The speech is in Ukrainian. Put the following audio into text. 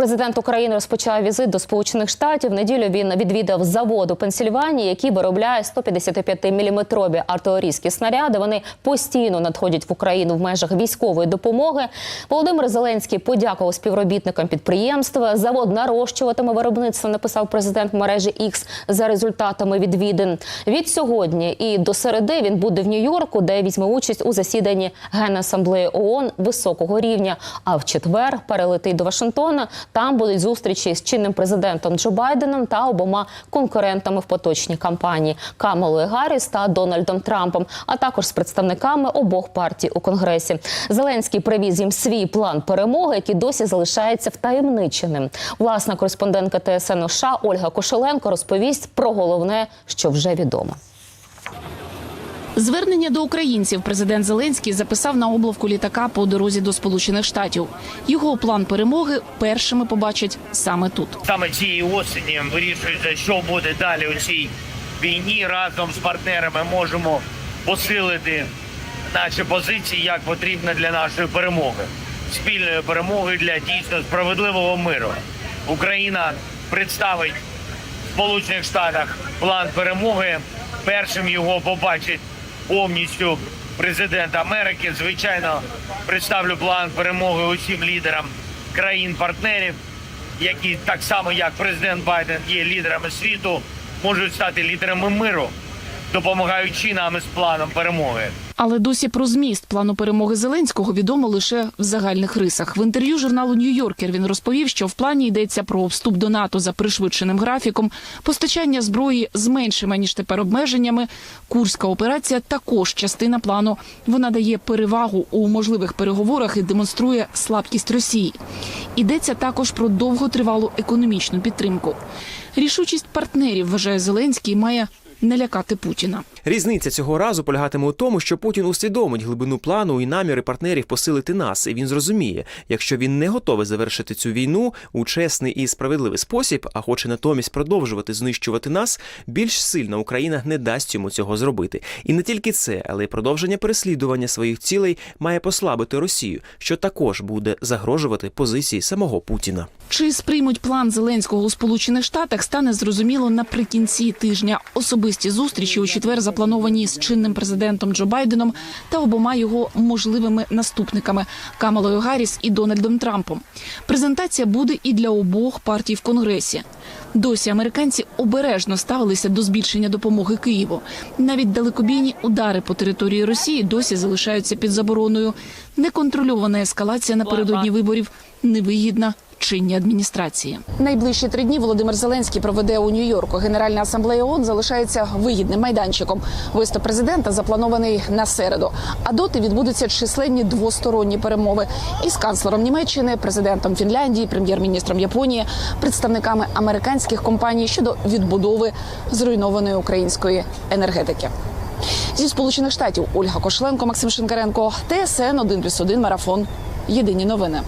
Президент України розпочав візит до Сполучених Штатів. В неділю він відвідав завод у Пенсільванії, який виробляє 155-мм артилерійські снаряди. Вони постійно надходять в Україну в межах військової допомоги. Володимир Зеленський подякував співробітникам підприємства. Завод нарощуватиме виробництво. Написав президент мережі X за результатами відвідин. Від сьогодні і до середи він буде в Нью-Йорку, де візьме участь у засіданні Генасамблеї ООН високого рівня. А в четвер перелетить до Вашингтона. Там будуть зустрічі з чинним президентом Джо Байденом та обома конкурентами в поточній кампанії Камалою Гарріс та Дональдом Трампом, а також з представниками обох партій у конгресі. Зеленський привіз їм свій план перемоги, який досі залишається втаємниченим. Власна кореспондентка ТСН США Ольга Кошеленко розповість про головне, що вже відомо. Звернення до українців президент Зеленський записав на облавку літака по дорозі до Сполучених Штатів. Його план перемоги першими побачать саме тут. Саме цієї осені вирішується, що буде далі у цій війні. Разом з партнерами можемо посилити наші позиції як потрібно для нашої перемоги, спільної перемоги для дійсно справедливого миру. Україна представить в Сполучених Штатах план перемоги. Першим його побачить повністю президент Америки. Звичайно, представлю план перемоги усім лідерам країн-партнерів які так само як президент Байден є лідерами світу, можуть стати лідерами миру, допомагаючи нам із планом перемоги. Але досі про зміст плану перемоги Зеленського відомо лише в загальних рисах. В інтерв'ю журналу Нью-Йоркер він розповів, що в плані йдеться про вступ до НАТО за пришвидшеним графіком, постачання зброї з меншими ніж тепер обмеженнями. Курська операція також частина плану. Вона дає перевагу у можливих переговорах і демонструє слабкість Росії. Йдеться також про довготривалу економічну підтримку. Рішучість партнерів вважає Зеленський має не лякати Путіна. Різниця цього разу полягатиме у тому, що Путін усвідомить глибину плану і наміри партнерів посилити нас, і він зрозуміє, якщо він не готовий завершити цю війну у чесний і справедливий спосіб, а хоче натомість продовжувати знищувати нас, більш сильна Україна не дасть йому цього зробити. І не тільки це, але й продовження переслідування своїх цілей має послабити Росію, що також буде загрожувати позиції самого Путіна. Чи сприймуть план Зеленського у Сполучених Штатах, стане зрозуміло наприкінці тижня. Особисті зустрічі у четвер заплановані з чинним президентом Джо Байденом та обома його можливими наступниками Камалою Гарріс і Дональдом Трампом. Презентація буде і для обох партій в Конгресі. Досі американці обережно ставилися до збільшення допомоги Києву. Навіть далекобійні удари по території Росії досі залишаються під забороною. Неконтрольована ескалація напередодні виборів невигідна чинній адміністрації. Найближчі три дні Володимир Зеленський проведе у Нью-Йорку. Генеральна асамблея ООН залишається вигідним майданчиком. Виступ президента запланований на середу. А доти відбудуться численні двосторонні перемови із канцлером Німеччини, президентом Фінляндії, прем'єр-міністром Японії, представниками американських компаній щодо відбудови зруйнованої української енергетики. Зі сполучених штатів Ольга Кошленко, Максим Шинкаренко, ТСН 1+,1 Марафон. Єдині новини.